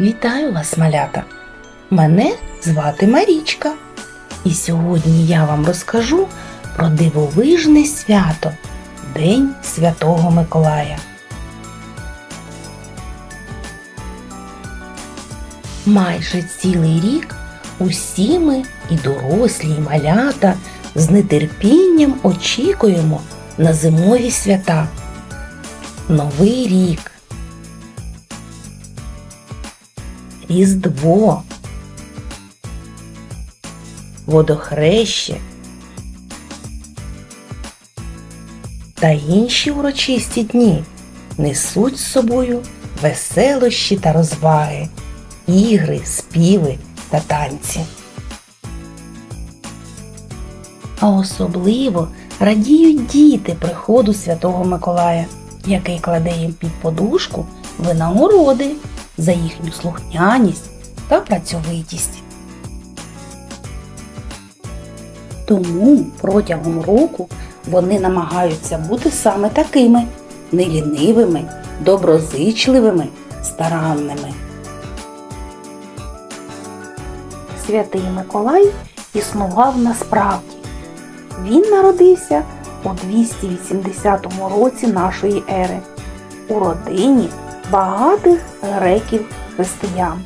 Вітаю вас, малята! Мене звати Марічка. І сьогодні я вам розкажу про дивовижне свято День Святого Миколая. Майже цілий рік усі ми, і дорослі, і малята, з нетерпінням очікуємо на зимові свята. Новий рік. Різдво, водохреще та інші урочисті дні несуть з собою веселощі та розваги, ігри, співи та танці. А особливо радіють діти приходу Святого Миколая, який кладе їм під подушку винагороди за їхню слухняність та працьовитість. Тому протягом року вони намагаються бути саме такими нелінивими, доброзичливими, старанними. Святий Миколай існував насправді. Він народився у 280 році нашої ери у родині багатих греків-християн.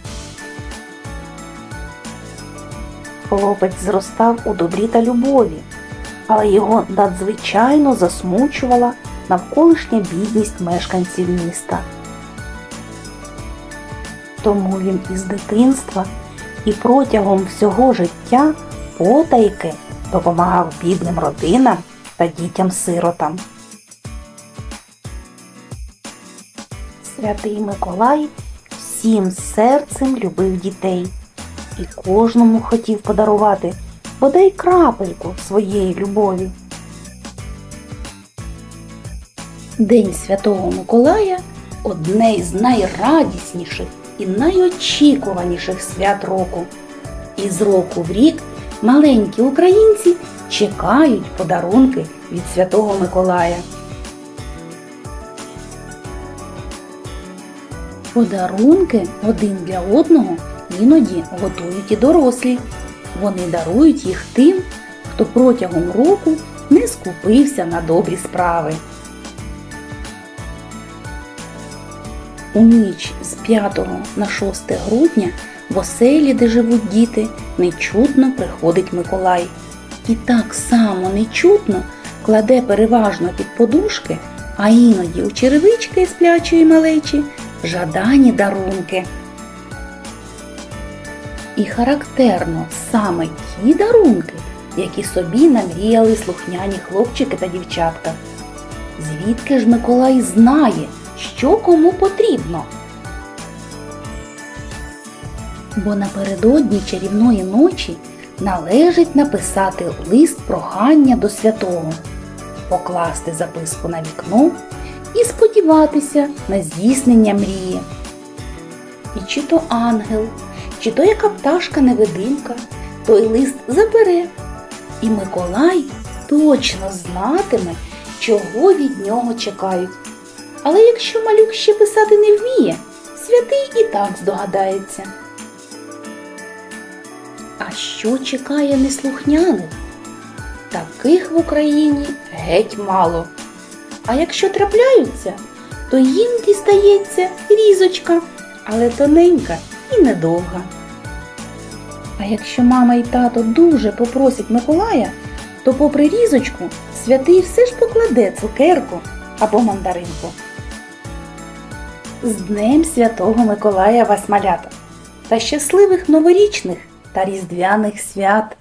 Хлопець зростав у добрі та любові, але його надзвичайно засмучувала навколишня бідність мешканців міста. Тому він із дитинства і протягом всього життя потайки допомагав бідним родинам та дітям-сиротам. Святий Миколай всім серцем любив дітей і кожному хотів подарувати бодай крапельку своєї любові. День Святого Миколая одне із найрадісніших і найочікуваніших свят року. І з року в рік маленькі українці чекають подарунки від Святого Миколая. Подарунки один для одного іноді готують і дорослі. Вони дарують їх тим, хто протягом року не скупився на добрі справи. У ніч з 5 на 6 грудня в оселі, де живуть діти, нечутно приходить Миколай. І так само нечутно кладе переважно під подушки, а іноді у черевички сплячої малечі жадані дарунки. І характерно саме ті дарунки, які собі намріяли слухняні хлопчики та дівчатка. Звідки ж Миколай знає, що кому потрібно? Бо напередодні чарівної ночі належить написати лист прохання до святого, покласти записку на вікно і сподіватися на здійснення мрії. І чи то ангел, чи то яка пташка невидимка, той лист забере, і Миколай точно знатиме, чого від нього чекають. Але якщо малюк ще писати не вміє, святий і так здогадається. А що чекає неслухняних? Таких в Україні геть мало. А якщо трапляються, то їм дістається різочка, але тоненька і недовга. А якщо мама і тато дуже попросять Миколая, то попри різочку святий все ж покладе цукерку або мандаринку. З Днем Святого Миколая вас малята та щасливих новорічних та різдвяних свят!